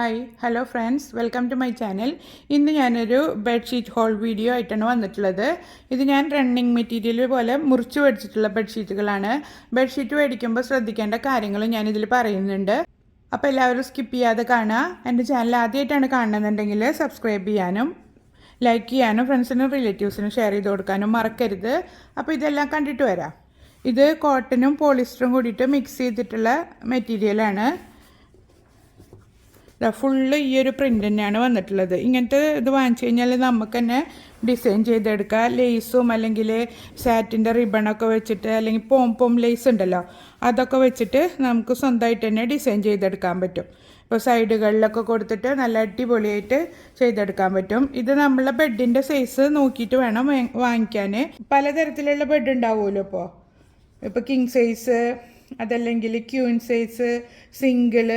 Hi hello friends welcome to my channel ഇന്ന് ഞാനൊരു bedsheet whole video ആയിട്ടാണ് വന്നിട്ടുള്ളത്. ഇത് ഞാൻ റണ്ണിങ് മെറ്റീരിയൽ പോലെ മുറിച്ച് മേടിച്ചിട്ടുള്ള ബെഡ്ഷീറ്റുകളാണ് ബെഡ്ഷീറ്റ് മേടിക്കുമ്പോൾ ശ്രദ്ധിക്കേണ്ട കാര്യങ്ങൾ ഞാനിതിൽ പറയുന്നുണ്ട്. അപ്പോൾ എല്ലാവരും സ്കിപ്പ് ചെയ്യാതെ കാണുക. എന്റെ ചാനൽ ആദ്യമായിട്ടാണ് കാണണമെന്നുണ്ടെങ്കിൽ സബ്സ്ക്രൈബ് ചെയ്യാനും ലൈക്ക് ചെയ്യാനും ഫ്രണ്ട്സിനും റിലേറ്റീവ്സിനും ഷെയർ ചെയ്ത് കൊടുക്കാനും മറക്കരുത്. അപ്പോൾ ഇതെല്ലാം കണ്ടിട്ട് വരാം. ഇത് കോട്ടനും പോളിസ്റ്ററും കൂടിയിട്ട് മിക്സ് ചെയ്തിട്ടുള്ള മെറ്റീരിയലാണ് ഫുള്ള് ഈ ഒരു പ്രിന്റ് തന്നെയാണ് വന്നിട്ടുള്ളത്. ഇങ്ങനത്തെ ഇത് വാങ്ങിച്ചു കഴിഞ്ഞാൽ നമുക്ക് തന്നെ ഡിസൈൻ ചെയ്തെടുക്കാം. ലേസും അല്ലെങ്കിൽ സാറ്റിന്റെ റിബണൊക്കെ വെച്ചിട്ട് അല്ലെങ്കിൽ പോം പോം ലേസ് ഉണ്ടല്ലോ അതൊക്കെ വെച്ചിട്ട് നമുക്ക് സ്വന്തമായിട്ട് തന്നെ ഡിസൈൻ ചെയ്തെടുക്കാൻ പറ്റും. ഇപ്പോൾ സൈഡുകളിലൊക്കെ കൊടുത്തിട്ട് നല്ല അടിപൊളിയായിട്ട് ചെയ്തെടുക്കാൻ പറ്റും. ഇത് നമ്മളെ ബെഡിന്റെ സൈസ് നോക്കിയിട്ട് വേണം വാങ്ങിക്കാൻ പലതരത്തിലുള്ള ബെഡ് ഉണ്ടാവുമല്ലോ ഇപ്പോൾ ഇപ്പോൾ കിങ് സൈസ് അതല്ലെങ്കിൽ ക്യൂൻ സൈസ് സിംഗിൾ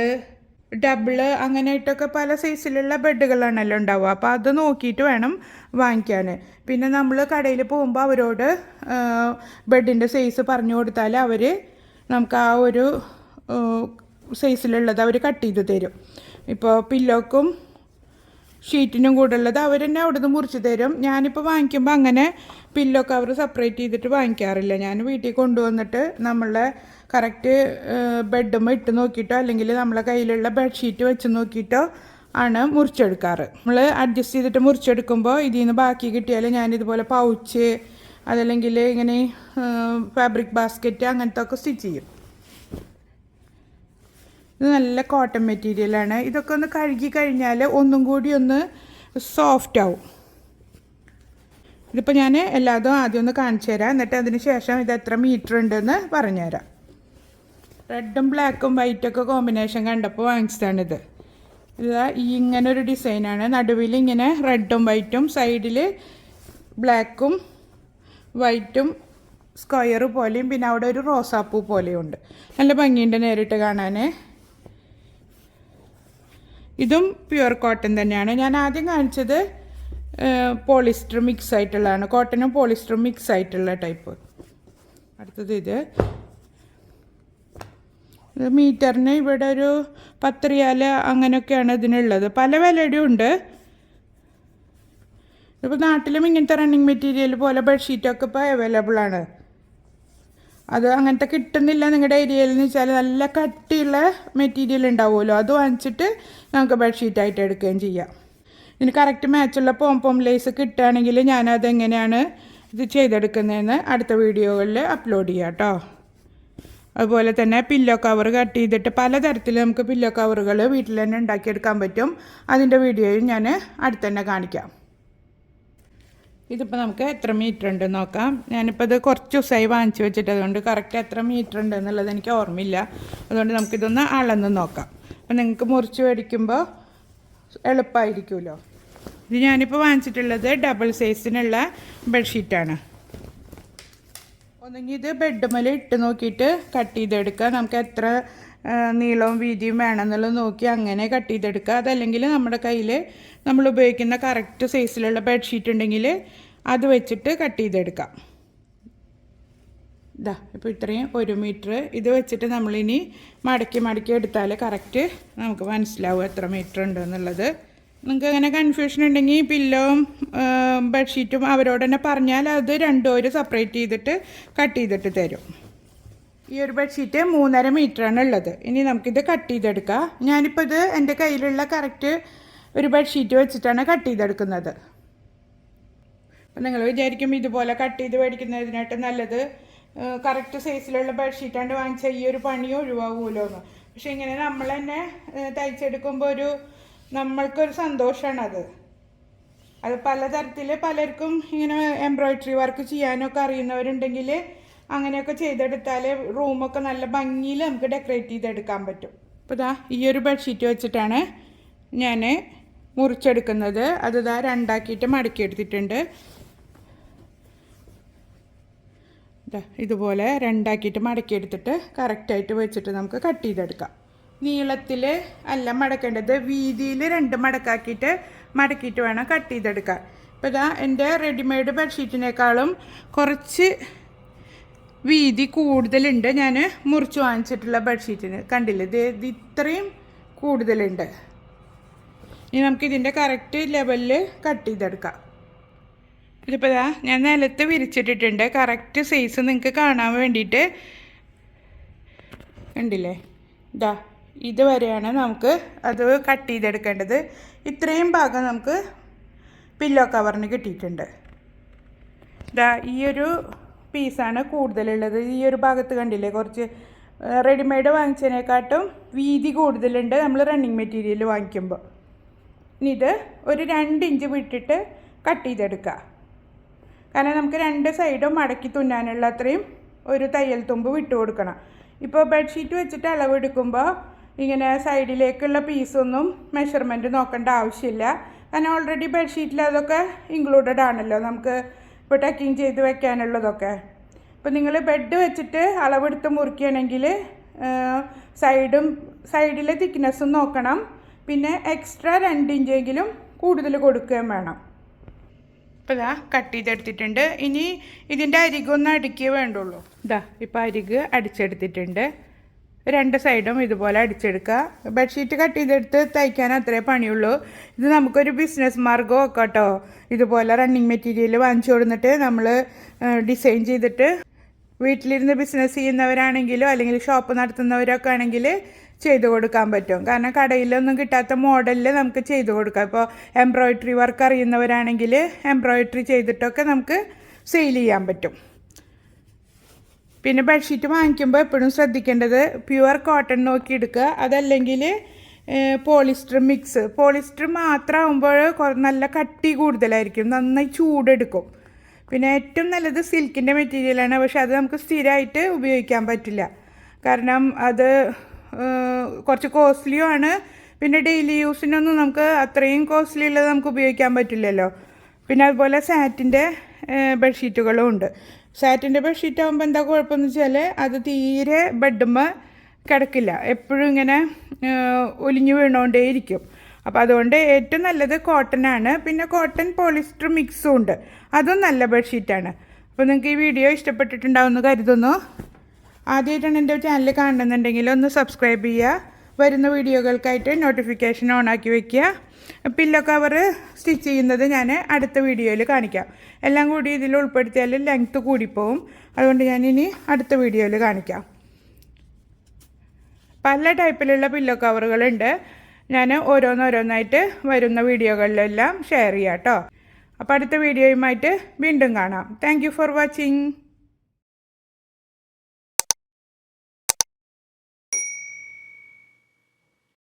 ഡബിൾ അങ്ങനെയായിട്ടൊക്കെ പല സൈസിലുള്ള ബെഡുകളാണല്ലോ ഉണ്ടാവുക. അപ്പോൾ അത് നോക്കിയിട്ട് വേണം വാങ്ങിക്കാൻ. പിന്നെ നമ്മൾ കടയിൽ പോകുമ്പോൾ അവരോട് ബെഡിന്റെ സൈസ് പറഞ്ഞു കൊടുത്താൽ അവർ നമുക്ക് ആ ഒരു സൈസിലുള്ളത് അവർ കട്ട് ചെയ്ത് തരും. ഇപ്പോൾ പില്ലോക്കും ഷീറ്റിനും കൂടെ ഉള്ളത് അവർ തന്നെ അവിടെ നിന്ന് മുറിച്ച് തരും. ഞാനിപ്പോൾ വാങ്ങിക്കുമ്പോൾ അങ്ങനെ പില്ലോ കവർ സെപ്പറേറ്റ് ചെയ്തിട്ട് വാങ്ങിക്കാറില്ല. ഞാൻ വീട്ടിൽ കൊണ്ടുവന്നിട്ട് നമ്മളെ കറക്റ്റ് ബെഡുമ്മ ഇട്ട് നോക്കിയിട്ടോ അല്ലെങ്കിൽ നമ്മളെ കയ്യിലുള്ള ബെഡ്ഷീറ്റ് വെച്ച് നോക്കിയിട്ടോ ആണ് മുറിച്ചെടുക്കാറ്. നമ്മൾ അഡ്ജസ്റ്റ് ചെയ്തിട്ട് മുറിച്ചെടുക്കുമ്പോൾ ഇതിൽ നിന്ന് ബാക്കി കിട്ടിയാൽ ഞാനിതുപോലെ പൗച്ച് അതല്ലെങ്കിൽ ഇങ്ങനെ ഫാബ്രിക് ബാസ്ക്കറ്റ് അങ്ങനത്തെ ഒക്കെ സ്റ്റിച്ച് ചെയ്യും. ഇത് നല്ല കോട്ടൺ മെറ്റീരിയലാണ് ഇതൊക്കെ ഒന്ന് കഴുകി കഴിഞ്ഞാൽ ഒന്നും കൂടി ഒന്ന് സോഫ്റ്റ് ആവും. ഇതിപ്പോൾ ഞാൻ എല്ലാതും ആദ്യം ഒന്ന് കാണിച്ചു തരാം. എന്നിട്ട് അതിന് ശേഷം ഇത് എത്ര മീറ്റർ ഉണ്ടെന്ന് പറഞ്ഞുതരാം റെഡും ബ്ലാക്കും വൈറ്റൊക്കെ കോമ്പിനേഷൻ കണ്ടപ്പോൾ വാങ്ങിച്ചതാണിത്. ഇത് ഈ ഇങ്ങനെ ഒരു ഡിസൈനാണ് നടുവിൽ ഇങ്ങനെ റെഡും വൈറ്റും സൈഡിൽ ബ്ലാക്കും വൈറ്റും സ്ക്വയർ പോലെയും പിന്നെ അവിടെ ഒരു റോസാപ്പൂ പോലെയും ഉണ്ട് നല്ല ഭംഗിയുണ്ട് നേരിട്ട് കാണാൻ ഇതും പ്യുവർ കോട്ടൺ തന്നെയാണ്. ഞാൻ ആദ്യം കാണിച്ചത് പോളിസ്റ്റർ മിക്സ് ആയിട്ടുള്ളതാണ്. കോട്ടനും പോളിസ്റ്ററും മിക്സ് ആയിട്ടുള്ള ടൈപ്പ് അടുത്തത് ഇത്. മീറ്ററിന് ഇവിടെ ഒരു പത്ത് റിയാൽ അങ്ങനെയൊക്കെയാണ് ഇതിനുള്ളത്. പല വിലയുടെയും ഉണ്ട്. ഇപ്പോൾ നാട്ടിലും ഇങ്ങനത്തെ റണ്ണിങ് മെറ്റീരിയൽ പോലെ ബെഡ്ഷീറ്റൊക്കെ ഇപ്പോൾ അവൈലബിൾ ആണ്. അത് അങ്ങനത്തെ കിട്ടുന്നില്ല നിങ്ങളുടെ ഏരിയയിൽ എന്ന് വെച്ചാൽ നല്ല കട്ടിയുള്ള മെറ്റീരിയൽ ഉണ്ടാവുമല്ലോ. അത് വാങ്ങിച്ചിട്ട് നമുക്ക് ബെഡ്ഷീറ്റായിട്ട് എടുക്കുകയും ചെയ്യാം. ഇതിന് കറക്റ്റ് മാച്ചുള്ള പോം പോം ലേസ് കിട്ടുകയാണെങ്കിൽ ഞാനത് എങ്ങനെയാണ് ഇത് ചെയ്തെടുക്കുന്നതെന്ന് അടുത്ത വീഡിയോകളിൽ അപ്ലോഡ് ചെയ്യാം കേട്ടോ അതുപോലെ തന്നെ പില്ലോ കവർ കട്ട് ചെയ്തിട്ട് പലതരത്തിൽ നമുക്ക് പില്ലോ കവറുകൾ വീട്ടിൽ തന്നെ ഉണ്ടാക്കിയെടുക്കാൻ പറ്റും. അതിന്റെ വീഡിയോയും ഞാൻ അടുത്ത് തന്നെ കാണിക്കാം. ഇതിപ്പോൾ നമുക്ക് എത്ര മീറ്റർ ഉണ്ട് നോക്കാം. ഞാനിപ്പോൾ ഇത് കുറച്ച് ദിവസമായി വാങ്ങിച്ചു വെച്ചിട്ട് അതുകൊണ്ട് കറക്റ്റ് എത്ര മീറ്റർ ഉണ്ട് എന്നുള്ളത് എനിക്ക് ഓർമ്മയില്ല. അതുകൊണ്ട് നമുക്കിതൊന്ന് അളന്ന് നോക്കാം. അപ്പോൾ നിങ്ങൾക്ക് മുറിച്ച് മേടിക്കുമ്പോൾ എളുപ്പമായിരിക്കുമല്ലോ ഇത് ഞാനിപ്പോൾ വാങ്ങിച്ചിട്ടുള്ളത് ഡബിൾ സൈസിനുള്ള ബെഡ്ഷീറ്റാണ് ഒന്നെങ്കിൽ ഇത് ബെഡ്മല ഇട്ട് നോക്കിയിട്ട് കട്ട് ചെയ്തെടുക്കുക. നമുക്ക് എത്ര നീളവും വീതിയും വേണമെന്നുള്ളത് നോക്കി അങ്ങനെ കട്ട് ചെയ്തെടുക്കുക. അതല്ലെങ്കിൽ നമ്മുടെ കയ്യിൽ നമ്മൾ ഉപയോഗിക്കുന്ന കറക്റ്റ് സൈസിലുള്ള ബെഡ്ഷീറ്റ് ഉണ്ടെങ്കിൽ അത് വെച്ചിട്ട് കട്ട് ചെയ്തെടുക്കാം. ഇതാ ഇപ്പോൾ ഇത്രയും ഒരു മീറ്റർ ഇത് വെച്ചിട്ട് നമ്മളിനി മടക്കി മടക്കി എടുത്താൽ കറക്റ്റ് നമുക്ക് മനസ്സിലാവും എത്ര മീറ്റർ ഉണ്ട് എന്നുള്ളത് നിങ്ങൾക്ക് അങ്ങനെ കൺഫ്യൂഷൻ ഉണ്ടെങ്കിൽ പില്ലോവും ബെഡ്ഷീറ്റും അവരോട് തന്നെ പറഞ്ഞാൽ അത് രണ്ടും ഒരു സെപ്പറേറ്റ് ചെയ്തിട്ട് കട്ട് ചെയ്തിട്ട് തരും. ഈ ഒരു ബെഡ്ഷീറ്റ് മൂന്നര മീറ്ററാണ് ഉള്ളത്. ഇനി നമുക്കിത് കട്ട് ചെയ്തെടുക്കാം. ഞാനിപ്പോൾ ഇത് എന്റെ കയ്യിലുള്ള കറക്റ്റ് ഒരു ബെഡ്ഷീറ്റ് വെച്ചിട്ടാണ് കട്ട് ചെയ്തെടുക്കുന്നത്. അപ്പം നിങ്ങൾ വിചാരിക്കും ഇതുപോലെ കട്ട് ചെയ്ത് മേടിക്കുന്നതിനായിട്ട് നല്ലത് കറക്റ്റ് സൈസിലുള്ള ബെഡ്ഷീറ്റാണ്ട് വാങ്ങിച്ചാൽ ഈ ഒരു പണി ഒഴിവാകുമല്ലോ എന്ന് പക്ഷെ ഇങ്ങനെ നമ്മൾ തന്നെ തയ്ച്ചെടുക്കുമ്പോൾ ഒരു നമ്മൾക്കൊരു സന്തോഷമാണ് അത് അത് പലതരത്തിൽ പലർക്കും ഇങ്ങനെ എംബ്രോയിഡറി വർക്ക് ചെയ്യാനൊക്കെ അറിയുന്നവരുണ്ടെങ്കിൽ അങ്ങനെയൊക്കെ ചെയ്തെടുത്താൽ റൂമൊക്കെ നല്ല ഭംഗിയിൽ നമുക്ക് ഡെക്കറേറ്റ് ചെയ്തെടുക്കാൻ പറ്റും. അപ്പോൾ ഈ ഒരു ബെഡ്ഷീറ്റ് വെച്ചിട്ടാണ് ഞാൻ മുറിച്ചെടുക്കുന്നത്. അത് ഇതാ രണ്ടാക്കിയിട്ട് മടക്കിയെടുത്തിട്ടുണ്ട് എടുത്തിട്ടുണ്ട്. ഇതുപോലെ രണ്ടാക്കിയിട്ട് മടക്കി മടക്കിയെടുത്തിട്ട് കറക്റ്റായിട്ട് വെച്ചിട്ട് നമുക്ക് കട്ട് ചെയ്തെടുക്കാം. നീളത്തിൽ അല്ല മടക്കേണ്ടത് വീതിയിൽ രണ്ട് മടക്കാക്കിയിട്ട് മടക്കിയിട്ട് വേണം കട്ട് ചെയ്തെടുക്കാൻ. ഇപ്പോൾ ഇതാ എന്റെ റെഡിമെയ്ഡ് ബെഡ്ഷീറ്റിനേക്കാളും കുറച്ച് വീതി കൂടുതലുണ്ട്. ഞാൻ മുറിച്ച് വാങ്ങിച്ചിട്ടുള്ള ബെഡ്ഷീറ്റിന് കണ്ടില്ലേ? ഇത് ഇത്രയും കൂടുതലുണ്ട്. ഇനി നമുക്ക് ഇതിന്റെ കറക്റ്റ് ലെവലിൽ കട്ട് ചെയ്തെടുക്കാം. ഇതിപ്പോൾ ഇതാ ഞാൻ നിലത്ത് വിരിച്ചിട്ടിട്ടുണ്ട്. കറക്റ്റ് സൈസ് നിങ്ങൾക്ക് കാണാൻ വേണ്ടിയിട്ട്. കണ്ടില്ലേ? ഇതാ ഇതുവരെയാണ് നമുക്ക് അത് കട്ട് ചെയ്തെടുക്കേണ്ടത്. ഇത്രയും ഭാഗം നമുക്ക് പില്ലോ കവറിന് കിട്ടിയിട്ടുണ്ട്. ഇതാ ഈ ഒരു പീസാണ് കൂടുതലുള്ളത്. ഈ ഒരു ഭാഗത്ത് കണ്ടില്ലേ? കുറച്ച് റെഡിമെയ്ഡ് വാങ്ങിച്ചതിനെക്കാട്ടും വീതി കൂടുതലുണ്ട് നമ്മൾ റണ്ണിങ് മെറ്റീരിയൽ വാങ്ങിക്കുമ്പോൾ ഇനി ഇത് ഒരു രണ്ട് ഇഞ്ച് വിട്ടിട്ട് കട്ട് ചെയ്തെടുക്കുക കാരണം നമുക്ക് രണ്ട് സൈഡും മടക്കി തുന്നാനുള്ള അത്രയും ഒരു തയ്യൽ തുമ്പ് വിട്ടു കൊടുക്കണം. ഇപ്പോൾ ബെഡ്ഷീറ്റ് വെച്ചിട്ട് അളവെടുക്കുമ്പോൾ ഇങ്ങനെ സൈഡിലേക്കുള്ള പീസൊന്നും മെഷർമെന്റ് നോക്കേണ്ട ആവശ്യമില്ല. കാരണം ഓൾറെഡി ബെഡ്ഷീറ്റിൽ അതൊക്കെ ഇൻക്ലൂഡഡ് ആണല്ലോ. നമുക്ക് ഇപ്പോൾ ടക്കിങ് ചെയ്ത് വെക്കാനുള്ളതൊക്കെ. ഇപ്പോൾ നിങ്ങൾ ബെഡ് വെച്ചിട്ട് അളവെടുത്ത് മുറിക്കുകയാണെങ്കിൽ സൈഡും സൈഡിലെ തിക്നെസ്സും നോക്കണം. പിന്നെ എക്സ്ട്രാ രണ്ട് ഇഞ്ചെങ്കിലും കൂടുതൽ കൊടുക്കുകയും വേണം. ഇപ്പോൾ ഇതാ കട്ട് ചെയ്തെടുത്തിട്ടുണ്ട്. ഇനി ഇതിന്റെ അരികൊന്ന് അടുക്കിയേ വേണ്ടുള്ളൂ. ഇതാ ഇപ്പോൾ അരിക് അടിച്ചെടുത്തിട്ടുണ്ട്. രണ്ട് സൈഡും ഇതുപോലെ അടിച്ചെടുക്കുക. ബെഡ്ഷീറ്റ് കട്ട് ചെയ്തെടുത്ത് തയ്ക്കാൻ അത്രേ പണിയുള്ളൂ. ഇത് നമുക്കൊരു ബിസിനസ് മാർഗം ഒക്കെ കേട്ടോ ഇതുപോലെ റണ്ണിങ് മെറ്റീരിയൽ വാങ്ങിച്ചു കൊടുത്തിട്ട് നമ്മൾ ഡിസൈൻ ചെയ്തിട്ട് വീട്ടിലിരുന്ന് ബിസിനസ് ചെയ്യുന്നവരാണെങ്കിലും അല്ലെങ്കിൽ ഷോപ്പ് നടത്തുന്നവരൊക്കെ ആണെങ്കിൽ ചെയ്തു കൊടുക്കാൻ പറ്റും. കാരണം കടയിലൊന്നും കിട്ടാത്ത മോഡലിൽ നമുക്ക് ചെയ്തു കൊടുക്കാം. ഇപ്പോൾ എംബ്രോയിഡറി വർക്ക് അറിയുന്നവരാണെങ്കിൽ എംബ്രോയിഡറി ചെയ്തിട്ടൊക്കെ നമുക്ക് സെയിൽ ചെയ്യാൻ പറ്റും. പിന്നെ ബെഡ്ഷീറ്റ് വാങ്ങിക്കുമ്പോൾ എപ്പോഴും ശ്രദ്ധിക്കേണ്ടത് പ്യുവർ കോട്ടൺ നോക്കി എടുക്കുക അതല്ലെങ്കിൽ പോളിസ്റ്റർ മിക്സ് പോളിസ്റ്റർ മാത്രമാകുമ്പോൾ നല്ല കട്ടി കൂടുതലായിരിക്കും. നന്നായി ചൂടെടുക്കും. പിന്നെ ഏറ്റവും നല്ലത് സിൽക്കിന്റെ മെറ്റീരിയലാണ് പക്ഷെ അത് നമുക്ക് സ്ഥിരമായിട്ട് ഉപയോഗിക്കാൻ പറ്റില്ല. കാരണം അത് കുറച്ച് കോസ്റ്റ്ലിയും ആണ്. പിന്നെ ഡെയിലി യൂസിനൊന്നും നമുക്ക് അത്രയും കോസ്റ്റ്ലി ഉള്ളത് നമുക്ക് ഉപയോഗിക്കാൻ പറ്റില്ലല്ലോ. പിന്നെ അതുപോലെ സാറ്റിന്റെ ബെഡ്ഷീറ്റുകളും ഉണ്ട്. സാറ്റിന്റെ ബെഡ്ഷീറ്റ് ആകുമ്പോൾ എന്താ കുഴപ്പമെന്ന് വെച്ചാൽ അത് തീരെ ബെഡുമ്പോൾ കിടക്കില്ല. എപ്പോഴും ഇങ്ങനെ ഒലിഞ്ഞു വീണുകൊണ്ടേയിരിക്കും അപ്പോൾ അതുകൊണ്ട് ഏറ്റവും നല്ലത് കോട്ടൺ ആണ്. പിന്നെ കോട്ടൺ പോളിസ്റ്റർ മിക്സും ഉണ്ട്. അതും നല്ല ബെഡ്ഷീറ്റാണ് അപ്പോൾ നിങ്ങൾക്ക് ഈ വീഡിയോ ഇഷ്ടപ്പെട്ടിട്ടുണ്ടാവുമെന്ന് കരുതുന്നു. ആദ്യമായിട്ടാണ് എന്റെ ചാനൽ കാണുന്നുണ്ടെങ്കിൽ ഒന്ന് സബ്സ്ക്രൈബ് ചെയ്യുക. വരുന്ന വീഡിയോകൾക്കായിട്ട് നോട്ടിഫിക്കേഷൻ ഓൺ ആക്കി വെക്കുക. പില്ലോ കവർ സ്റ്റിച്ച് ചെയ്യുന്നത് ഞാൻ അടുത്ത വീഡിയോയിൽ കാണിക്കാം. എല്ലാം കൂടി ഇതിൽ ഉൾപ്പെടുത്തിയാൽ ലെങ്ത്ത് കൂടിപ്പോവും. അതുകൊണ്ട് ഞാൻ ഇനി അടുത്ത വീഡിയോയിൽ കാണിക്കാം. പല ടൈപ്പിലുള്ള പില്ലോ കവറുകളുണ്ട് ഞാൻ ഓരോന്നോരോന്നായിട്ട് വരുന്ന വീഡിയോകളിലെല്ലാം ഷെയർ ചെയ്യാം കേട്ടോ അപ്പോൾ അടുത്ത വീഡിയോയുമായിട്ട് വീണ്ടും കാണാം. Thank for watching